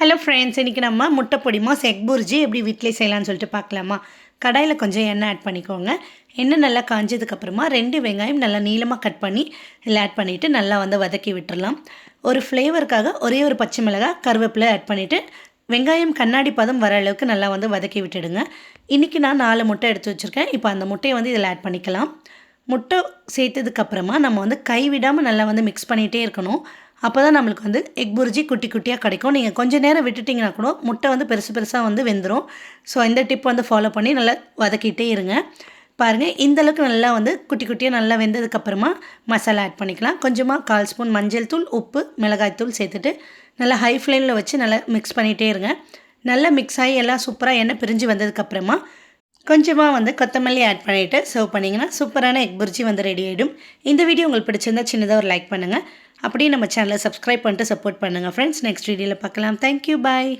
Hello friends இன்றைக்கி நம்ம முட்டை பொடிமா செக் எக் புர்ஜி எப்படி வீட்டிலே செய்யலாம்னு சொல்லிட்டு பார்க்கலாமா? கடாயில் கொஞ்சம் எண்ணெய் ஆட் பண்ணிக்கோங்க. எண்ணெய் நல்லா காஞ்சதுக்கப்புறமா ரெண்டு வெங்காயம் நல்லா நீளமாக கட் பண்ணி இதில் ஆட் பண்ணிவிட்டு நல்லா வந்து வதக்கி விட்டுடலாம் ஒரு ஃப்ளேவருக்காக ஒரே ஒரு பச்சை மிளகாய் கருவேப்பிலை ஆட் பண்ணிவிட்டு வெங்காயம் கண்ணாடி பதம் வர அளவுக்கு நல்லா வந்து வதக்கி விட்டுடுங்க. இன்றைக்கி நான் நாலு முட்டை எடுத்து வச்சுருக்கேன். இப்போ அந்த முட்டையை வந்து இதில் ஆட் பண்ணிக்கலாம். முட்டை சேர்த்ததுக்கப்புறமா நம்ம வந்து கைவிடாமல் நல்லா வந்து மிக்ஸ் பண்ணிகிட்டே இருக்கணும். அப்போ தான் நம்மளுக்கு வந்து எக் புரிஜி குட்டி குட்டியாக கிடைக்கும். நீங்கள் கொஞ்சம் நேரம் விட்டுட்டிங்கன்னா கூட முட்டை வந்து பெருசு பெருசாக வந்து வெந்துடும் ஸோ இந்த டிப் வந்து ஃபாலோ பண்ணி நல்லா வதக்கிட்டே இருங்க. பாருங்கள் இந்தளவுக்கு நல்லா வந்து குட்டி குட்டியாக நல்லா வெந்ததுக்கப்புறமா மசாலா ஆட் பண்ணிக்கலாம். கொஞ்சமாக கால் ஸ்பூன் மஞ்சள் தூள் உப்பு மிளகாய் தூள் சேர்த்துட்டு நல்லா ஹை ஃப்ளேமில் வச்சு நல்லா மிக்ஸ் பண்ணிகிட்டே இருங்க. நல்லா மிக்ஸ் ஆகி எல்லாம் சூப்பராக எண்ணெய் பிரிஞ்சு வந்ததுக்கப்புறமா கொஞ்சமாக வந்து கொத்தமல்லி ஆட் பண்ணிவிட்டு சர்வ் பண்ணிங்கன்னா சூப்பரான எக் புர்ஜி வந்து ரெடி ஆகிடும் இந்த வீடியோ உங்களுக்கு பிடிச்சிருந்தா சின்னதாக ஒரு லைக் பண்ணுங்கள் அப்படியே நம்ம சேனலை சப்ஸ்கிரைப் பண்ணிட்டு சப்போர்ட் பண்ணுங்கள் ஃப்ரெண்ட்ஸ் நெக்ஸ்ட் வீடியோவில் பார்க்கலாம். Thank you bye